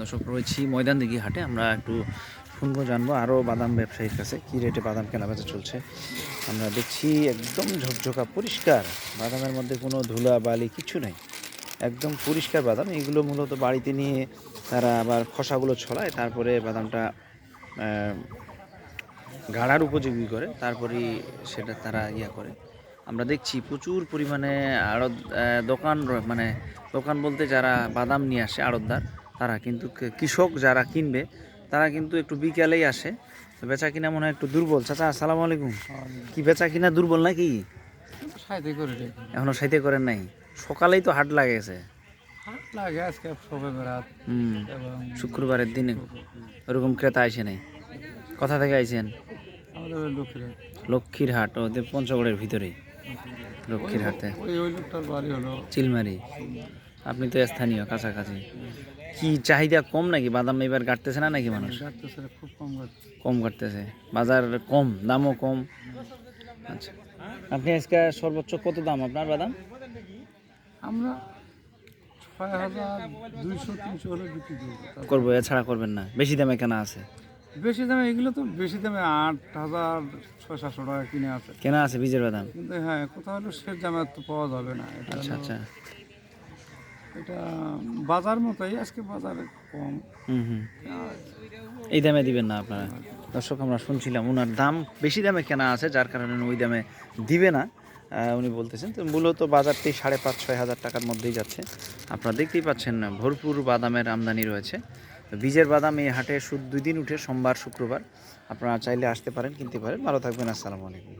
দর্শক, রয়েছি ময়দান দিঘি হাটে। আমরা একটু শুনব, জানব আরও বাদাম ব্যবসায়ীর কাছে কী রেটে বাদাম কেনাবেচা চলছে। আমরা দেখছি একদম ঝকঝকা, পরিষ্কার। বাদামের মধ্যে কোনো ধুলা, বালি কিছু নেই। একদম পরিষ্কার বাদাম। এগুলো মূলত বাড়িতে নিয়ে তারা আবার খসাগুলো ছড়ায়, তারপরে বাদামটা গাড়ার উপযোগী করে তারপরেই সেটা তারা ইয়া করে। আমরা দেখছি প্রচুর পরিমাণে আড়ত দোকান মানে দোকান বলতে যারা বাদাম নিয়ে আসে, আড়তদার তারা কিন্তু কৃষক যারা কিনবে তারা কিন্তু একটু বিকেলেই আসে। তো বেচা কিনা মনে হয় একটু দুর্বল। চাচা আসসালামু আলাইকুম। কি বেচা কিনা দুর্বল নাকি? সাইতে করে এখনও সাইতে করেন নাই। সকালেই তো হাট লাগেছে। লাগে আজকে সবে বেড়াত এবং শুক্রবারের দিনে। ওরকম ক্রেতা আইসে নাই। কোথা থেকে আইছেন? লক্ষ্মীর হাট। ওদের পঞ্চগড়ের ভিতরেই লক্ষ্মীর হাটে। চিলমারি। আপনি তো স্থানীয় কাছাকাছি। কি চাহিদা কম নাকি? বাদাম এবার কাটতেছে না নাকি মানুষ? খুব কম কম কাটতেছে বাজার কম দামও কম। আচ্ছা। আপনি আজকে সর্বোচ্চ কত দাম আপনার বাদাম? আমরা ছয় হাজার দুইশো তিনশো হলে বিক্রি করব করব এছাড়া করবেন না। বেশি দামে কেনা আছে? বেশি দামে এগুলো তো বেশি দামে আট হাজার ছয় সাতশো টাকা কিনে আছে। কেনা আছে বীজের বাদাম? কিন্তু হ্যাঁ কোথাও হলো সে দামে তো পাওয়া যাবে না। আচ্ছা আচ্ছা। এটা বাজার মতোই, আজকে বাজারে কম। এই দামে দিবেন না আপনারা। দর্শক, আমরা শুনছিলাম ওনার দাম বেশি দামে কেনা আছে, যার কারণে ওই দামে দিবে না। উনি বলতেছেন তো মূলত বাজারটি সাড়ে পাঁচ, ছয় হাজার টাকার মধ্যেই যাচ্ছে। আপনারা দেখতেই পাচ্ছেন, ভরপুর বাদামের আমদানি রয়েছে। বীজের বাদাম এই হাটে শুধু দুই দিন উঠে সোমবার, শুক্রবার। আপনারা চাইলে আসতে পারেন, কিনতে পারেন। ভালো থাকবেন, আসসালামু আলাইকুম।